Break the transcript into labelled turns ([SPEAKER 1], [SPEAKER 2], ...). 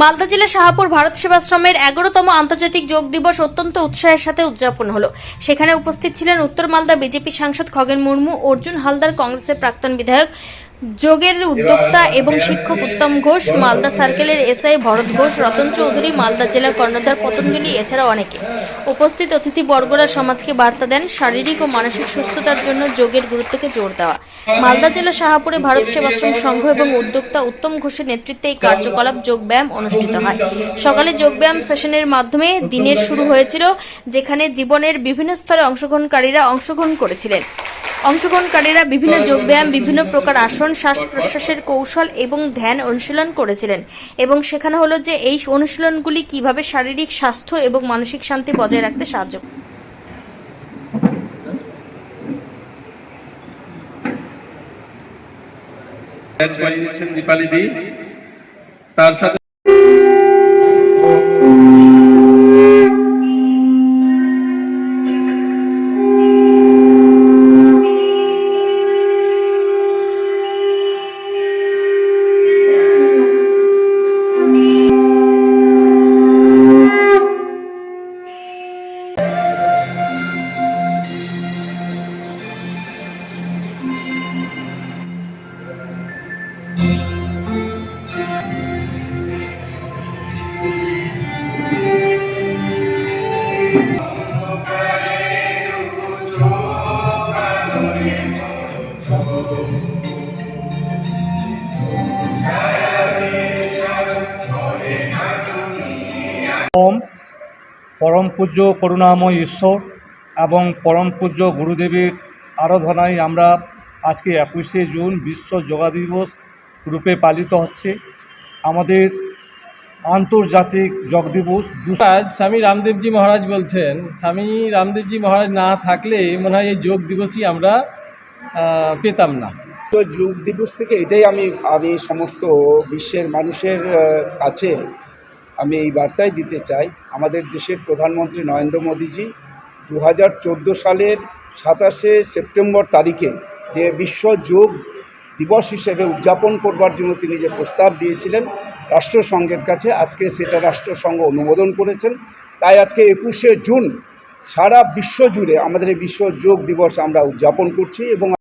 [SPEAKER 1] মালদা জেলা শাহাপুর ভারত সেবাশ্রমের এগারোতম আন্তর্জাতিক যোগ দিবস অত্যন্ত উৎসাহের সাথে উদযাপন হলো। সেখানে উপস্থিত ছিলেন উত্তর মালদা বিজেপি সাংসদ খগেন মুর্মু, অর্জুন হালদার কংগ্রেসের প্রাক্তন বিধায়ক যোগের উদ্যোক্তা এবং শিক্ষক উত্তম ঘোষ, মালদা সার্কেলের এসআই ভরত ঘোষ, রতন চৌধুরী, মালদা জেলার কর্ণধার পতঞ্জলি, এছাড়াও অনেকে। উপস্থিত অতিথি বর্গরা সমাজকে বার্তা দেন শারীরিক ও মানসিক সুস্থতার জন্য যোগের গুরুত্বকে জোর দেওয়া। মালদা জেলা শাহাপুরে ভারত সেবাশ্রম সংঘ এবং উদ্যোক্তা উত্তম ঘোষের নেতৃত্বে এই কার্যকলাপ যোগব্যায়াম অনুষ্ঠিত হয়। সকালে যোগব্যায়াম সেশনের মাধ্যমে দিনের শুরু হয়েছিল, যেখানে জীবনের বিভিন্ন স্তরে অংশগ্রহণকারীরা অংশগ্রহণ করেছিলেন। অংশগ্রহণকারীরা বিভিন্ন যোগব্যায়াম, বিভিন্ন প্রকার আসন, শ্বাস প্রশ্বাসের কৌশল এবং ধ্যান অনুশীলন করেছিলেন। এবং শেখানো হলো যে এই অনুশীলনগুলি কীভাবে শারীরিক স্বাস্থ্য এবং মানসিক শান্তি বজায় রাখতে সাহায্য
[SPEAKER 2] দিচ্ছেন দীপালি দি। তার সাথে
[SPEAKER 3] ওম পরম পূজ্য করুণাময় ঈশ্বর এবং পরম পূজ্য গুরুদেবের আরাধনায় আমরা আজকে একুশে জুন বিশ্ব যোগা দিবস রূপে পালিত হচ্ছে। আমাদের আন্তর্জাতিক যোগ দিবস
[SPEAKER 2] আজ স্বামী রামদেবজি মহারাজ বলছেন, স্বামী রামদেবজি মহারাজ না থাকলে মনে হয় এই যোগ দিবসই আমরা পেতাম না।
[SPEAKER 4] তো যোগ দিবস থেকে এটাই আমি আমি সমস্ত বিশ্বের মানুষের কাছে আমি এই বার্তাই দিতে চাই। আমাদের দেশের প্রধানমন্ত্রী নরেন্দ্র মোদীজি দু হাজার চোদ্দ সালের সাতাশে সেপ্টেম্বর তারিখে যে বিশ্ব যোগ দিবস হিসেবে উদযাপন করবার জন্য তিনি যে প্রস্তাব দিয়েছিলেন রাষ্ট্রসংঘের কাছে, আজকে সেটা রাষ্ট্রসংঘ অনুমোদন করেছেন। তাই আজকে একুশে জুন সারা বিশ্ব জুড়ে আমাদের এই বিশ্ব যোগ দিবস আমরা উদযাপন করছি এবং